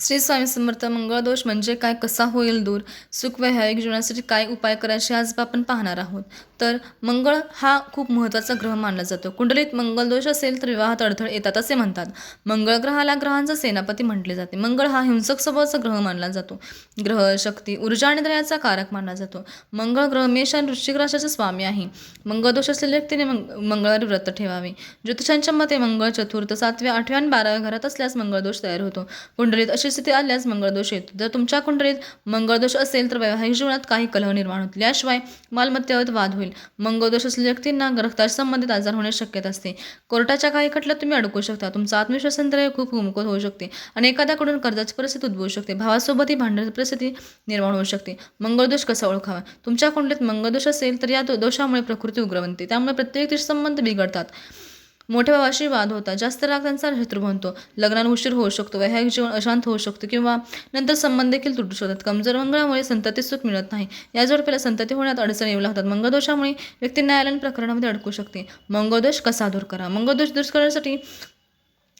श्री स्वामी समर्थ मंगळदोष म्हणजे काय? कसा होईल दूर? सुख वैवाहिक जीवनासाठी काय उपाय करायचे? आज आपण पाहणार आहोत. तर मंगळ हा खूप महत्त्वाचा ग्रह मानला जातो. कुंडलीत मंगळदोष असेल तर विवाहात अडथळे येतात असे म्हणतात. मंगळ ग्रहाला ग्रहांचा सेनापती म्हटले जाते. मंगळ हा हिंसक स्वभावाचा ग्रह मानला जातो. ग्रह शक्ती ऊर्जा आणि दयाचा कारक मानला जातो. मंगळ ग्रह मेष आणि वृश्चिक राशाचा स्वामी आहे. मंगळदोष असलेल्या व्यक्तीने मंग मंगळवारी व्रत ठेवावे. ज्योतिषांच्या मते मंगळ चतुर्थ सातव्या आठव्या आणि बाराव्या घरात असल्यास मंगळदोष तयार होतो. कुंडलीत अशी स्थिती आल्यास मंगळदोष येतो. जर तुमच्या कुंडलीत मंगळदोष असेल तर वैवाहिक जीवनात काही कलह निर्माण होतील. याशिवाय मालमत्तेवर वाद होईल. मंगळदोष असलेल्या व्यक्तींना रक्ताशी संबंधित आजार होण्याची शक्यता असते. कोर्टाच्या काही खटल्यात तुम्ही अडकू शकता. तुमचा आत्मविश्वास यंत्र खूप कमकुवत होऊ शकते आणि एखाद्याकडून कर्जाची परिस्थिती उद्भवू शकते. भावासोबतही भांडणाची परिस्थिती निर्माण होऊ शकते. मंगळदोष कसा ओळखावा? तुमच्या कुंडलीत मंगळदोष असेल तर या दोषामुळे प्रकृती उग्र बनते त्यामुळे प्रत्येक संबंध बिघडतात. मोठ्या भावाशी वाद होता. जास्त राग त्यांचा शत्रू बनतो. लग्नाला उशीर होऊ शकतो. वैवाहिक जीवन अशांत होऊ शकतो किंवा नंतर संबंध देखील तुटू शकतात. कमजोर मंगळामुळे संतती सुख मिळत नाही. या जोडप्याला संतती होण्यात अडचणी येऊ लागतात. मंगळदोषामुळे व्यक्ती न्यायालयीन प्रकरणामध्ये अडकू शकते. मंगळदोष कसा दूर करा मंगळदोष दूर करण्यासाठी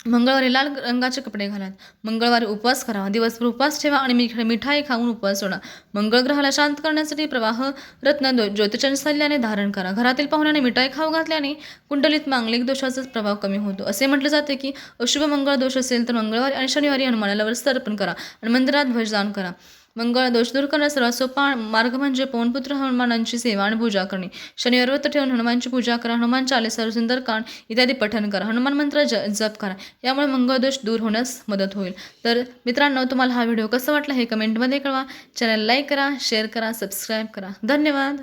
मंगळवारी लाल रंगाचे कपडे घालात मंगळवारी उपवास करा दिवसभर उपवास ठेवा आणि मिठ मिठाई खाऊन उपवास सोडा. मंगळ ग्रहाला शांत करण्यासाठी प्रवाह रत्न दो- ज्योतिषांच्या सल्ल्याने धारण करा. घरातील पाहुण्याने मिठाई खाऊ घातल्याने कुंडलीत मांगलिक दोषाचा प्रभाव कमी होतो. असे म्हटले जाते की अशुभ मंगळ दोष असेल तर मंगळवारी आणि शनिवारी हनुमानाला वस्त्र अर्पण करा आणि मंदिरात ध्वजदान करा. मंगळ दोष दूर करण्याचा सर्वात सोपा मार्ग म्हणजे पवनपुत्र हनुमानांची सेवा आणि पूजा करणे. शनिवार व्रत ठेवून हनुमानची पूजा करा हनुमान चालीसा सुंदरकांड इत्यादी पठन करा. हनुमान मंत्र ज जप करा. यामुळे मंगळदोष दूर होण्यास मदत होईल. तर मित्रांनो तुम्हाला हा व्हिडिओ कसा वाटला हे कमेंटमध्ये कळवा. चॅनल लाईक करा शेअर करा सबस्क्राईब करा. धन्यवाद.